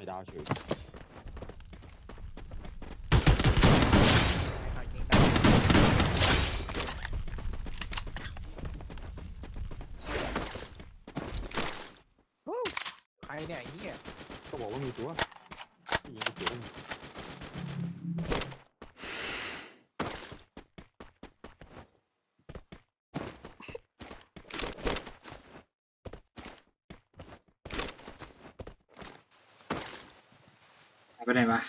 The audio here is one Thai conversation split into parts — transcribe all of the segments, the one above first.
ป่วยไม่ดาวเฉยเอายิงได้วู้ใครเนี่ยไอ้เหี้ยก็บอกว่ามีตัวยิงไปเสียง หาย ไปไหนวะ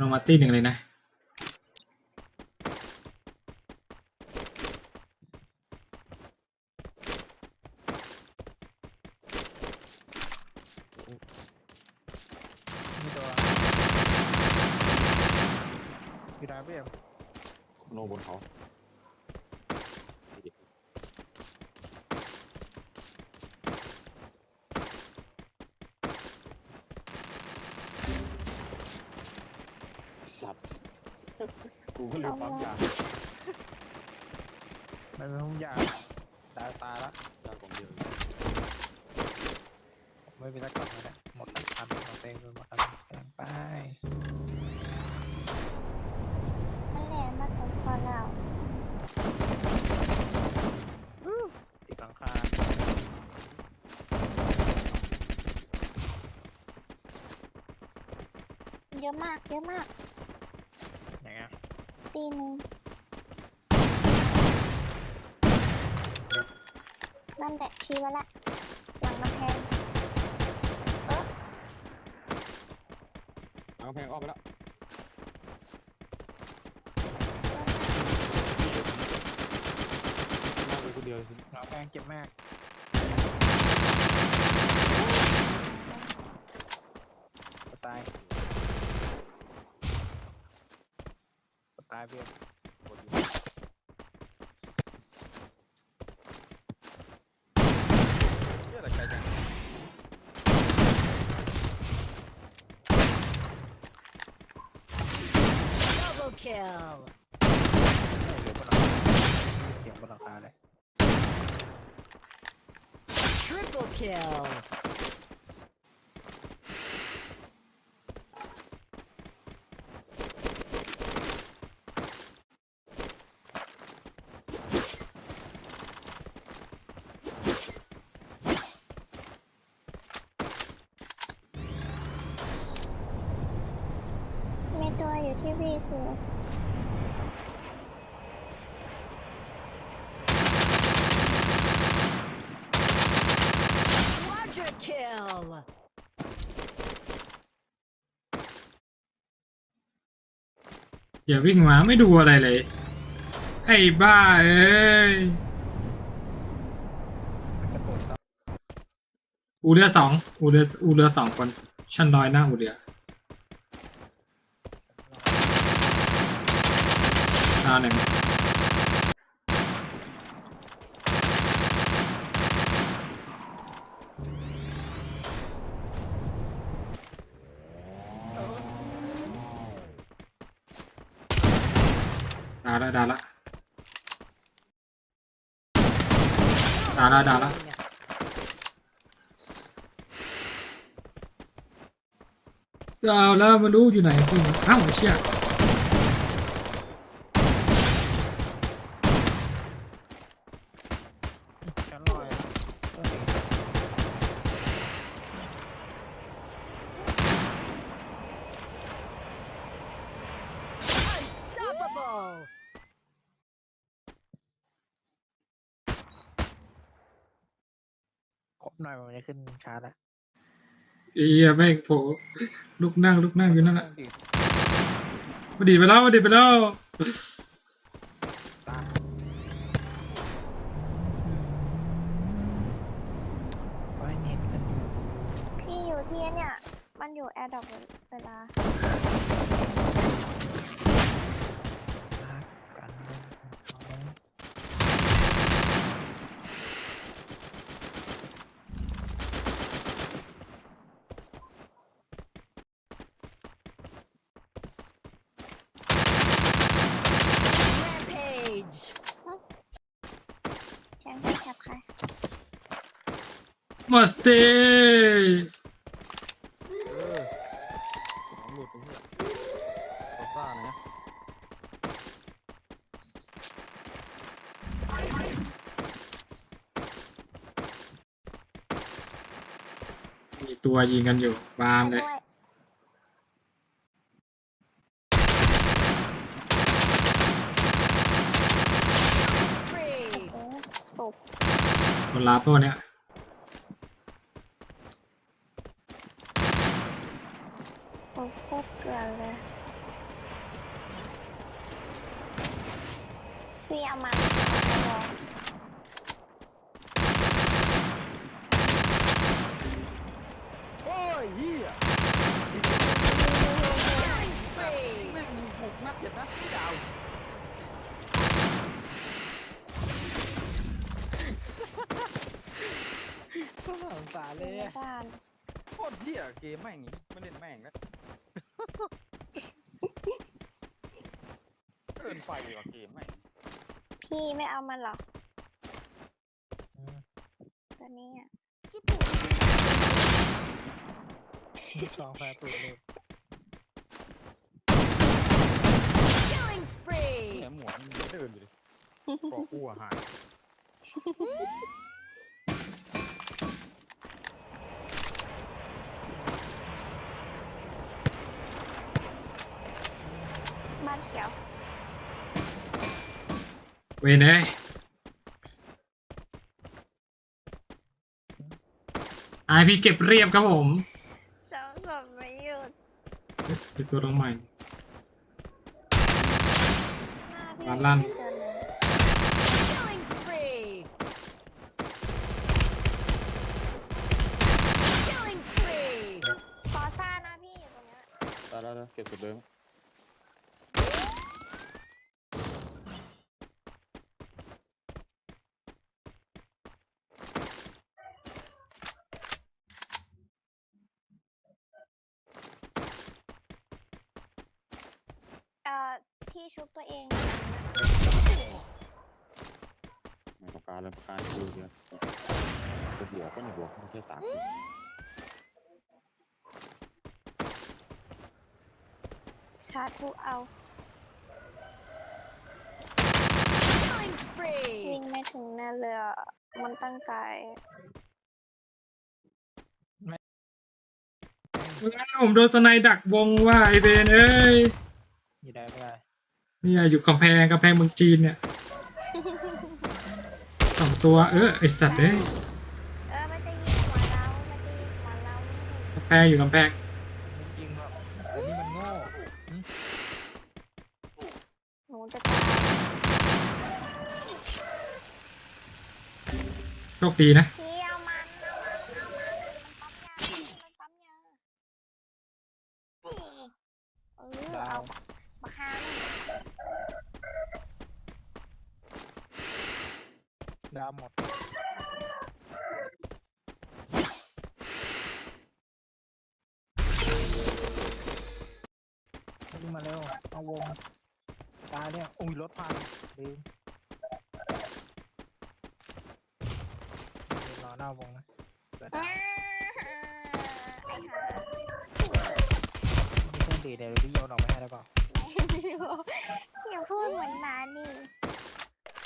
ลงมาตีหนึ่งเลยนะมีตัวอยู่ได้เปล่าโนบนเขาสัตว์ กูก็ลืมปั๊มยาไม่เป็นทุกอย่างตายตายละยากองเดียวไม่มีตะกร้อเลยนะหมดละพันหมดเองหมดละกำลังไปนั่นแหละมาถึงพอแล้วติดหลังคาเยอะมากเยอะมากอย่างเงี้ย ตีหนึ่งนั่นแหละชี้ไว้ละหลังมาแทนเอากำแพงอ้อมไปแล้วมาเป็นคนเดียวเลยเราแพงเจ็บมากจะตายจะ ตายเพื่อนคนเดียวเหี้ยอะไรไกลจัง Double kill. เหลือบนหลังคาเสียงบนหลังคาเลย Triple kill. ตัวอยู่ที่วีสู Quadra kill. อย่าวิ่งมาไม่ดูอะไรเลย ไอ้บ้าเอ้ยมันจะปวดซ้อูเรือสองอูเรืออูเรือสองคน ชั้นลอยหน้าอูเรือ ดาหนึ่งดาละดาละดาละดาละเนี่ยดาวแล้วมารู้อยู่ไหนสิอ้าวเชี่ย ชั้นลอยครบหน่อยมันจะขึ้นชาร์จแล้วเอียแม่งโผล่ลุกนั่งลุกนั่งอยู่นั่นแหละมาดีไปแล้วมาดีไปแล้ว อยู่แอร์ดรอปเวลารักกันน้อง Rampage. แชมป์ให้จับใคร มาสเตเออของหลุดตรงนี้โซซ่านะ มีตัวยิงกันอยู่บานเลยด้วย Spree. โอ้ศพคนลาตัวเนี้ยศพโคตรเกลือเลยพี่เอามันเอาลอง โอ้ย เฮีย Killing spree. แม่งหกนัดเจ็ดนัดดาวสงสารเลยในบ้านโคตรเฮียเกมแม่งนี้ไม่เล่นแม่งแล้วเกินไปว่ะเกมแม่งพี่ไม่เอามันเหรออืมตัวนี้อะลูก ซองแฟร์ปืนเลย Killing แห spree. มหมวมันเดินอยู่ดิกอกู้อาหารบ้านเขียว เวยเนยไอพี่เก็บเรียบครับผม สองศพไม่หยุด เป็นตัวน้องใหม่ หน้าพี่ บ้านลั่น ไม่เจอเลย Killing spree. Killing spree. ฟอซ่านะพี่อยู่ตรงเนี้ย ได้ได้ได้เก็บสุดเดิม เอ่อที่ ชุบตัวเองไม่ประกาศเลยประกาศดูเดียวจะบวกก็ไม่บวกไม่ใช่สามชาร์จทุกเอา Killing spree. วิ่งไม่ถึงแน่เลยอะ มันตั้งไกลผมโดนสไนด์ดักวงว่าไอเบนเอ้ย อยี่ได้ไม่ได้ เนี่ยอยู่กำแพงกำแพงเมืองจีนเนี่ยสองตัวเออไอสัตว์เอ้ยเออมันจะยิงหัวเรามันจะยิงหัวเรากำแพงอยู่กำแพงมันยิงแบบอันนี้มันโง่หนูจะตายโชคดีนะ พี่เอามันเอามันเอามันมันปั๊มยามันปั๊มยาเออเอาปากคามัน ดาวหมดวิ่ง มาเร็วเอาวงตายเนี่ยอุ้ยรถพังลืมเดี๋ยวรอหน้าวงนะเกิดอ่าอะไรไอ้ห่ามีเครื่องดีดเดี๋ยวพี่โยนออกไปให้ได้เปล่าไม่รู้เขียพูดเหมือนหมานี่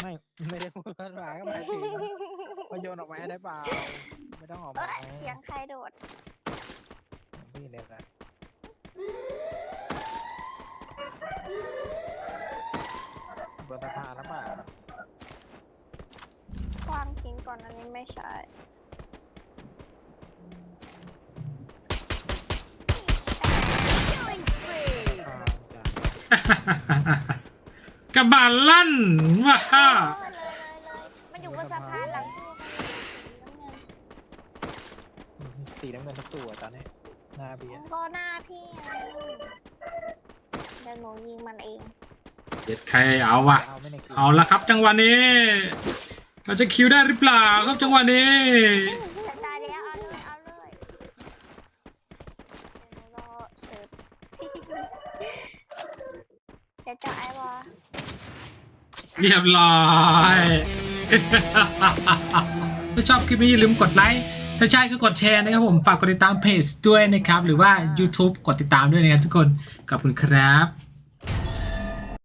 ไม่ไม่ได้พูดภาษาก็หมายถึงว่าโยนออกมาให้ได้เปล่าไม่ต้องออกเอ้มายเสียงใครโดดพี่เนี่ยแหละ บนสะพานแล้วเปล่าวางทิ้งก่อนอันนี้ไม่ใช่ Killing spree. อ่าจ้ะกระบาลลั่นว้าฮ่าเออเลยเลยเลยมันอยู่บนสะพานหลังตู้มันสีน้ำเงินสีน้ำเงินทุกตัวตอนนี้หน้าเบียร์ก็หน้าพี่ไงเดี๋ยวหนูยิงมันเอง เด็ดใครเอาวะเอาไม่ในคิวเอาละครับจังหวะนี้เราจะคิวได้หรือเปล่าครับจังหวะนี้จะตายแล้วเอาเลยเอาเลยเดี๋ยวหนูรอเสิร์ฟเดี๋ยวเจาะไอวอลเรียบร้อย ถ้าชอบคลิปนี้อย่าลืมกดไลค์ ถ้าใช่ก็กดแชร์นะครับผม ฝากกดติดตามเพจด้วยนะครับ หรือว่า YouTube กดติดตามด้วยนะครับทุกคน ขอบคุณครับ